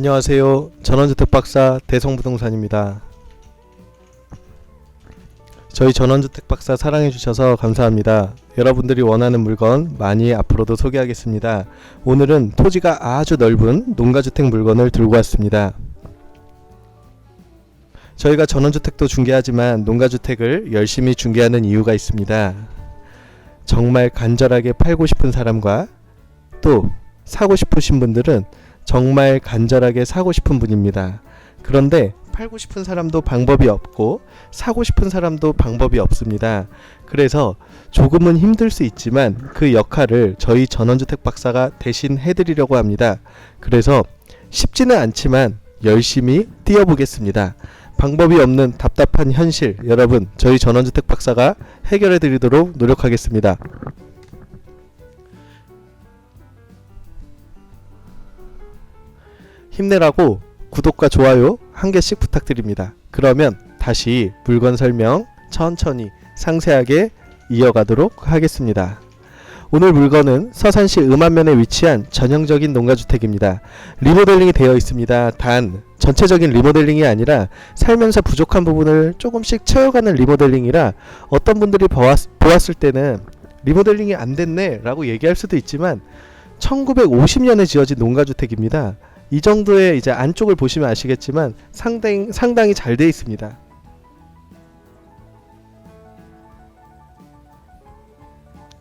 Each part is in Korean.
안녕하세요. 전원주택 박사 대성부동산입니다. 저희 전원주택 박사 사랑해 주셔서 감사합니다. 여러분들이 원하는 물건 많이 앞으로도 소개하겠습니다. 오늘은 토지가 아주 넓은 농가주택 물건을 들고 왔습니다. 저희가 전원주택도 중개하지만 농가주택을 열심히 중개하는 이유가 있습니다. 정말 간절하게 팔고 싶은 사람과 또 사고 싶으신 분들은 정말 간절하게 사고 싶은 분입니다. 그런데 팔고 싶은 사람도 방법이 없고 사고 싶은 사람도 방법이 없습니다. 그래서 조금은 힘들 수 있지만 그 역할을 저희 전원주택 박사가 대신 해드리려고 합니다. 그래서 쉽지는 않지만 열심히 뛰어보겠습니다. 방법이 없는 답답한 현실 여러분 저희 전원주택 박사가 해결해 드리도록 노력하겠습니다. 힘내라고 구독과 좋아요 한 개씩 부탁드립니다. 그러면 다시 물건 설명 천천히 상세하게 이어가도록 하겠습니다. 오늘 물건은 서산시 음안면에 위치한 전형적인 농가주택입니다. 리모델링이 되어 있습니다. 단 전체적인 리모델링이 아니라 살면서 부족한 부분을 조금씩 채워가는 리모델링이라 어떤 분들이 보았, 보았을 때는 리모델링이 안 됐네 라고 얘기할 수도 있지만 1950년에 지어진 농가주택입니다. 이 정도의 이제 안쪽을 보시면 아시겠지만 상당히 상당히 잘돼 있습니다.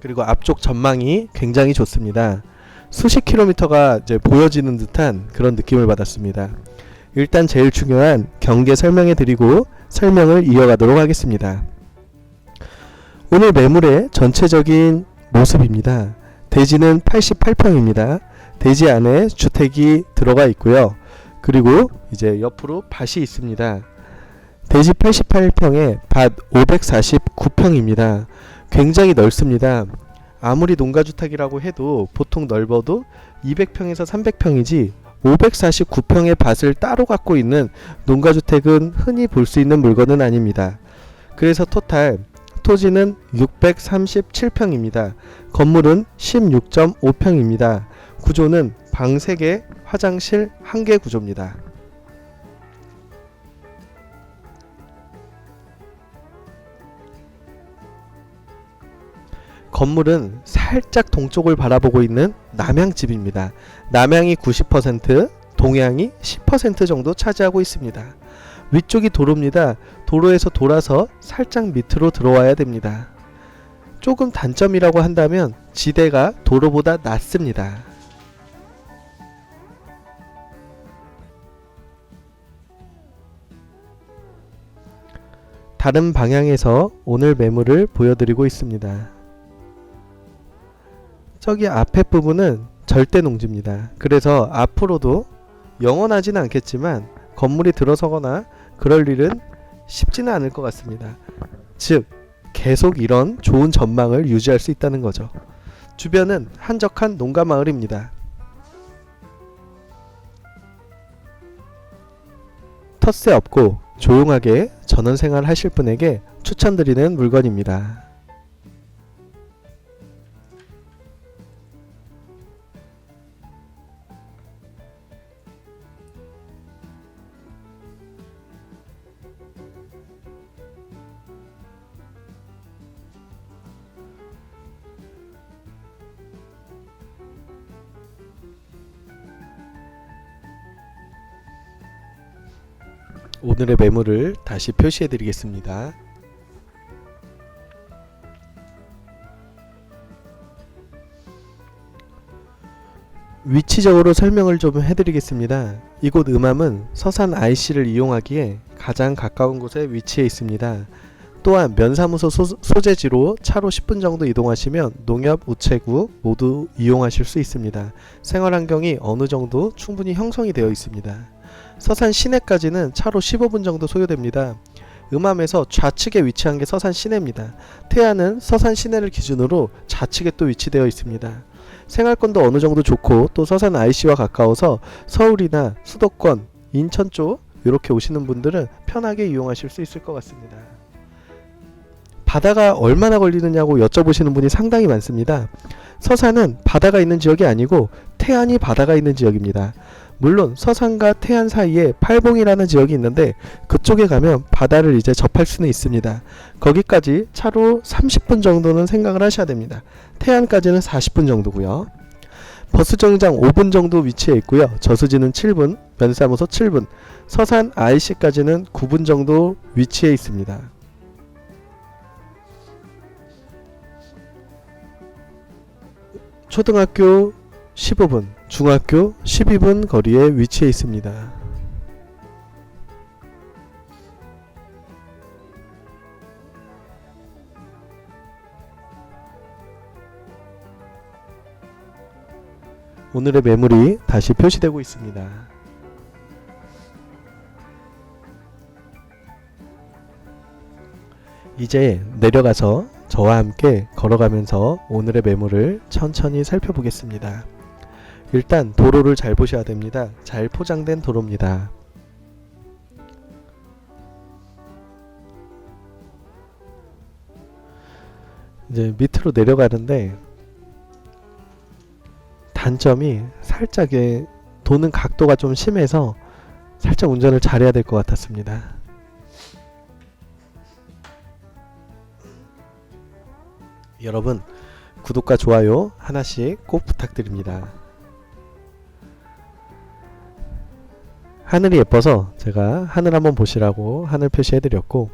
그리고 앞쪽 전망이 굉장히 좋습니다. 수십 킬로미터가 이제 보여지는 듯한 그런 느낌을 받았습니다. 일단 제일 중요한 경계 설명해 드리고 설명을 이어가도록 하겠습니다. 오늘 매물의 전체적인 모습입니다. 대지는 88평입니다. 대지 안에 주택이 들어가 있고요. 그리고 이제 옆으로 밭이 있습니다. 대지 88평에 밭 549평입니다. 굉장히 넓습니다. 아무리 농가주택이라고 해도 보통 넓어도 200평에서 300평이지 549평의 밭을 따로 갖고 있는 농가주택은 흔히 볼 수 있는 물건은 아닙니다. 그래서 토탈 토지는 637평입니다. 건물은 16.5평입니다. 구조는 방 3개, 화장실 1개 구조입니다. 건물은 살짝 동쪽을 바라보고 있는 남향집입니다. 남향이 90%, 동향이 10% 정도 차지하고 있습니다. 위쪽이 도로입니다. 도로에서 돌아서 살짝 밑으로 들어와야 됩니다. 조금 단점이라고 한다면 지대가 도로보다 낮습니다. 다른 방향에서 오늘 매물을 보여드리고 있습니다. 저기 앞에 부분은 절대 농지입니다. 그래서 앞으로도 영원하지는 않겠지만 건물이 들어서거나 그럴 일은 쉽지는 않을 것 같습니다. 즉, 계속 이런 좋은 전망을 유지할 수 있다는 거죠. 주변은 한적한 농가 마을입니다. 텃세 없고 조용하게 전원 생활 하실 분에게 추천드리는 물건입니다. 오늘의 매물을 다시 표시해 드리겠습니다. 위치적으로 설명을 좀 해드리겠습니다. 이곳 음암은 서산 IC를 이용하기에 가장 가까운 곳에 위치해 있습니다. 또한 면사무소 소, 소재지로 차로 10분 정도 이동하시면 농협, 우체국 모두 이용하실 수 있습니다. 생활 환경이 어느 정도 충분히 형성이 되어 있습니다. 서산 시내까지는 차로 15분 정도 소요됩니다. 음암에서 좌측에 위치한 게 서산 시내입니다. 태안은 서산 시내를 기준으로 좌측에 또 위치되어 있습니다. 생활권도 어느 정도 좋고 또 서산 IC와 가까워서 서울이나 수도권, 인천 쪽 이렇게 오시는 분들은 편하게 이용하실 수 있을 것 같습니다. 바다가 얼마나 걸리느냐고 여쭤보시는 분이 상당히 많습니다. 서산은 바다가 있는 지역이 아니고 태안이 바다가 있는 지역입니다. 물론 서산과 태안 사이에 팔봉이라는 지역이 있는데 그쪽에 가면 바다를 이제 접할 수는 있습니다. 거기까지 차로 30분 정도는 생각을 하셔야 됩니다. 태안까지는 40분 정도고요. 버스 정류장 5분 정도 위치해 있고요. 저수지는 7분, 면사무소 7분, 서산 IC까지는 9분 정도 위치해 있습니다. 초등학교 15분, 중학교 12분 거리에 위치해 있습니다. 오늘의 매물이 다시 표시되고 있습니다. 이제 내려가서 저와 함께 걸어가면서 오늘의 매물을 천천히 살펴보겠습니다. 일단 도로를 잘 보셔야 됩니다. 잘 포장된 도로입니다. 이제 밑으로 내려가는데 단점이 살짝 에 도는 각도가 좀 심해서 살짝 운전을 잘해야 될 것 같았습니다. 여러분 구독과 좋아요 하나씩 꼭 부탁드립니다. 하늘이 예뻐서 제가 하늘 한번 보시라고 하늘 표시해드렸고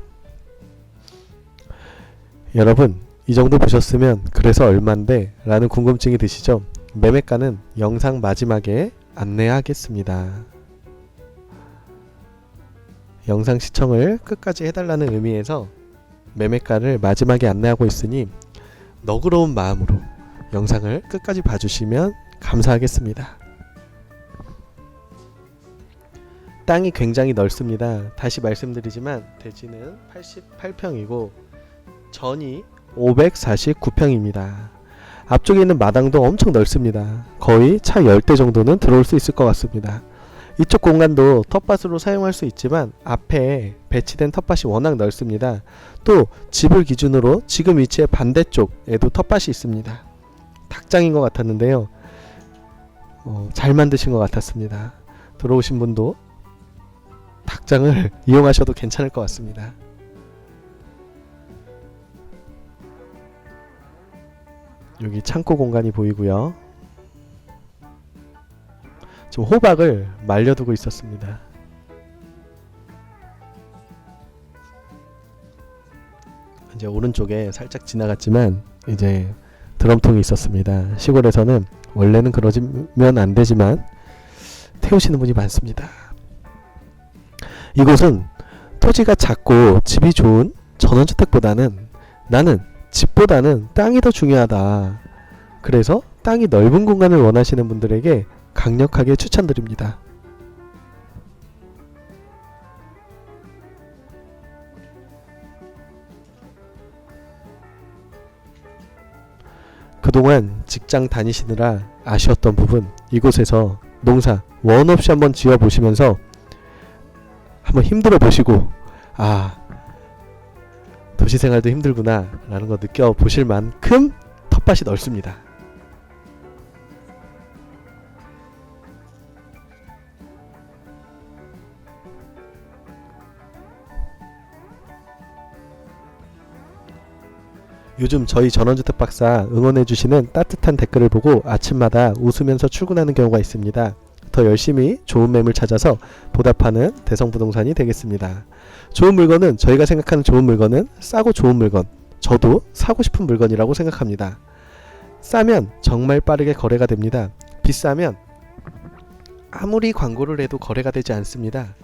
여러분 이 정도 보셨으면 그래서 얼만데 라는 궁금증이 드시죠? 매매가는 영상 마지막에 안내하겠습니다. 영상 시청을 끝까지 해달라는 의미에서 매매가를 마지막에 안내하고 있으니 너그러운 마음으로 영상을 끝까지 봐주시면 감사하겠습니다. 땅이 굉장히 넓습니다. 다시 말씀드리지만 대지는 88평이고 전이 549평입니다. 앞쪽에 있는 마당도 엄청 넓습니다. 거의 차 10대 정도는 들어올 수 있을 것 같습니다. 이쪽 공간도 텃밭으로 사용할 수 있지만 앞에 배치된 텃밭이 워낙 넓습니다. 또 집을 기준으로 지금 위치의 반대쪽에도 텃밭이 있습니다. 닭장인 것 같았는데요. 어, 잘 만드신 것 같았습니다. 들어오신 분도 닭장을 이용하셔도 괜찮을 것 같습니다. 여기 창고 공간이 보이고요. 지금 호박을 말려두고 있었습니다. 이제 오른쪽에 살짝 지나갔지만 이제 드럼통이 있었습니다. 시골에서는 원래는 그러면 안 되지만 태우시는 분이 많습니다. 이곳은 토지가 작고 집이 좋은 전원주택보다는 나는 집보다는 땅이 더 중요하다. 그래서 땅이 넓은 공간을 원하시는 분들에게 강력하게 추천드립니다. 그동안 직장 다니시느라 아쉬웠던 부분 이곳에서 농사 원 없이 한번 지어 보시면서 한번 힘들어 보시고 아 도시 생활도 힘들구나 라는 거 느껴 보실 만큼 텃밭이 넓습니다. 요즘 저희 전원주택 박사 응원해주시는 따뜻한 댓글을 보고 아침마다 웃으면서 출근하는 경우가 있습니다. 더 열심히 좋은 매물 찾아서 보답하는 대성부동산이 되겠습니다. 좋은 물건은 저희가 생각하는 좋은 물건은 싸고 좋은 물건, 저도 사고 싶은 물건이라고 생각합니다. 싸면 정말 빠르게 거래가 됩니다. 비싸면 아무리 광고를 해도 거래가 되지 않습니다.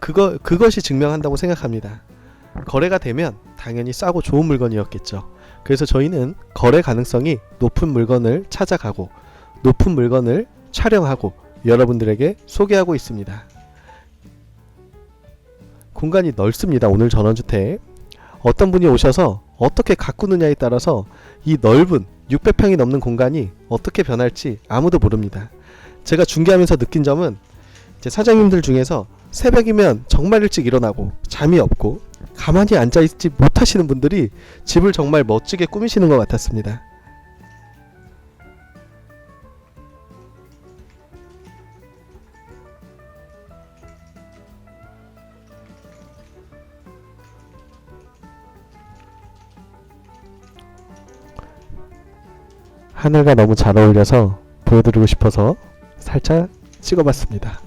그거 그것이 증명한다고 생각합니다. 거래가 되면 당연히 싸고 좋은 물건이었겠죠. 그래서 저희는 거래 가능성이 높은 물건을 찾아가고 높은 물건을 촬영하고 여러분들에게 소개하고 있습니다. 공간이 넓습니다. 오늘 전원주택. 어떤 분이 오셔서 어떻게 가꾸느냐에 따라서 이 넓은 600평이 넘는 공간이 어떻게 변할지 아무도 모릅니다. 제가 중개하면서 느낀 점은 이제 사장님들 중에서 새벽이면 정말 일찍 일어나고 잠이 없고 가만히 앉아있지 못하시는 분들이 집을 정말 멋지게 꾸미시는 것 같았습니다. 하늘과 너무 잘 어울려서 보여드리고 싶어서 살짝 찍어봤습니다.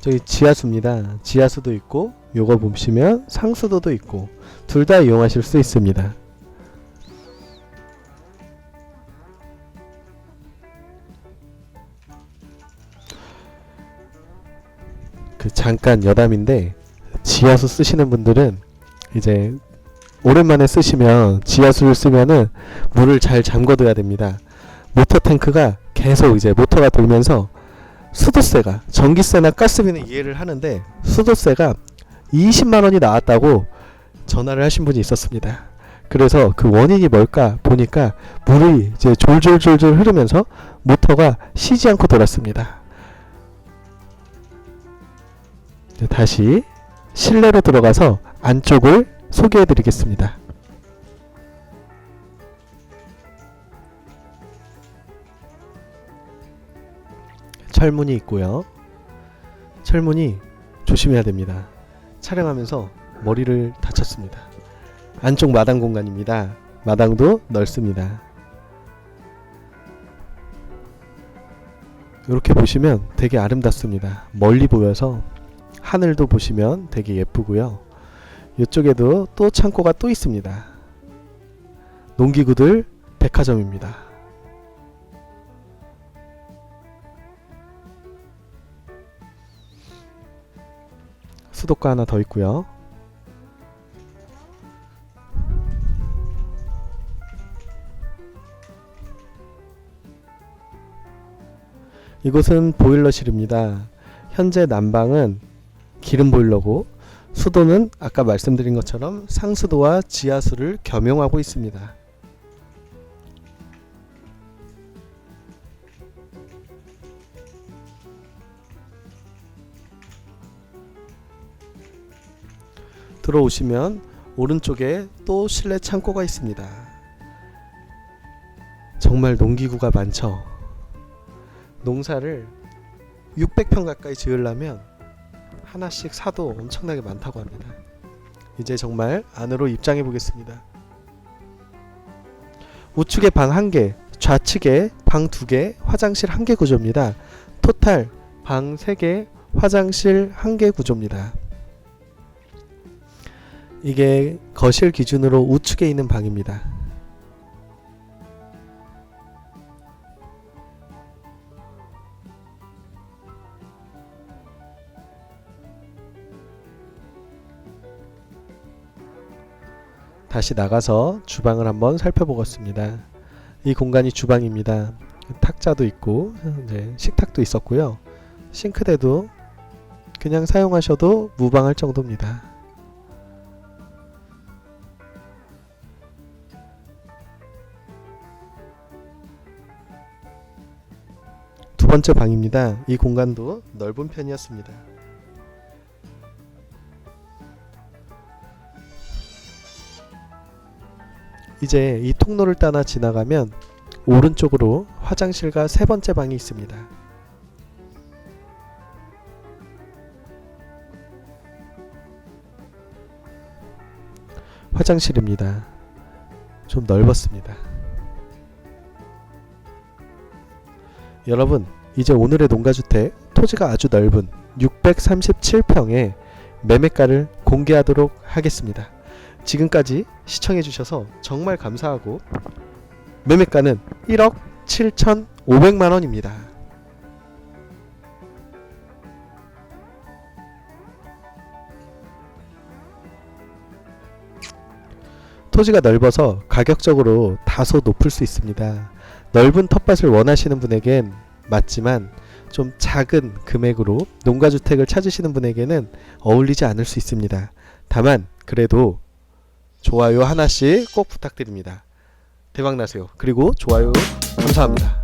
저기 지하수입니다. 지하수도 있고 요거 보시면 상수도도 있고 둘 다 이용하실 수 있습니다. 잠깐 여담인데 지하수 쓰시는 분들은 이제 오랜만에 쓰시면 지하수를 쓰면은 물을 잘 잠궈둬야 됩니다. 모터 탱크가 계속 이제 모터가 돌면서 수도세가 전기세나 가스비는 이해를 하는데 수도세가 20만 원이 나왔다고 전화를 하신 분이 있었습니다. 그래서 그 원인이 뭘까 보니까 물이 이제 졸졸졸졸 흐르면서 모터가 쉬지 않고 돌았습니다. 다시 실내로 들어가서 안쪽을 소개해 드리겠습니다. 철문이 있고요. 철문이 조심해야 됩니다. 촬영하면서 머리를 다쳤습니다. 안쪽 마당 공간입니다. 마당도 넓습니다. 이렇게 보시면 되게 아름답습니다. 멀리 보여서 하늘도 보시면 되게 예쁘고요. 이쪽에도 또 창고가 또 있습니다. 농기구들 백화점입니다. 수도가 하나 더 있고요. 이곳은 보일러실입니다. 현재 난방은 기름 보일러고 수도는 아까 말씀드린 것처럼 상수도와 지하수를 겸용하고 있습니다. 들어오시면 오른쪽에 또 실내 창고가 있습니다. 정말 농기구가 많죠. 농사를 600평 가까이 지으려면 하나씩 사도 엄청나게 많다고 합니다. 이제 정말 안으로 입장해 보겠습니다. 우측에 방 1개, 좌측에 방 2개, 화장실 1개 구조입니다. 토탈 방 3개, 화장실 1개 구조입니다. 이게 거실 기준으로 우측에 있는 방입니다. 다시 나가서 주방을 한번 살펴보겠습니다. 이 공간이 주방입니다. 탁자도 있고 이제 식탁도 있었고요. 싱크대도 그냥 사용하셔도 무방할 정도입니다. 두 번째 방입니다. 이 공간도 넓은 편이었습니다. 이제 이 통로를 따라 지나가면 오른쪽으로 화장실과 세 번째 방이 있습니다. 화장실입니다. 좀 넓었습니다. 여러분, 이제 오늘의 농가주택 토지가 아주 넓은 637평의 매매가를 공개하도록 하겠습니다. 지금까지 시청해주셔서 정말 감사하고 매매가는 1억 7,500만 원입니다. 토지가 넓어서 가격적으로 다소 높을 수 있습니다. 넓은 텃밭을 원하시는 분에겐 맞지만 좀 작은 금액으로 농가주택을 찾으시는 분에게는 어울리지 않을 수 있습니다. 다만 그래도 좋아요 하나씩 꼭 부탁드립니다. 대박 나세요. 그리고 좋아요 감사합니다.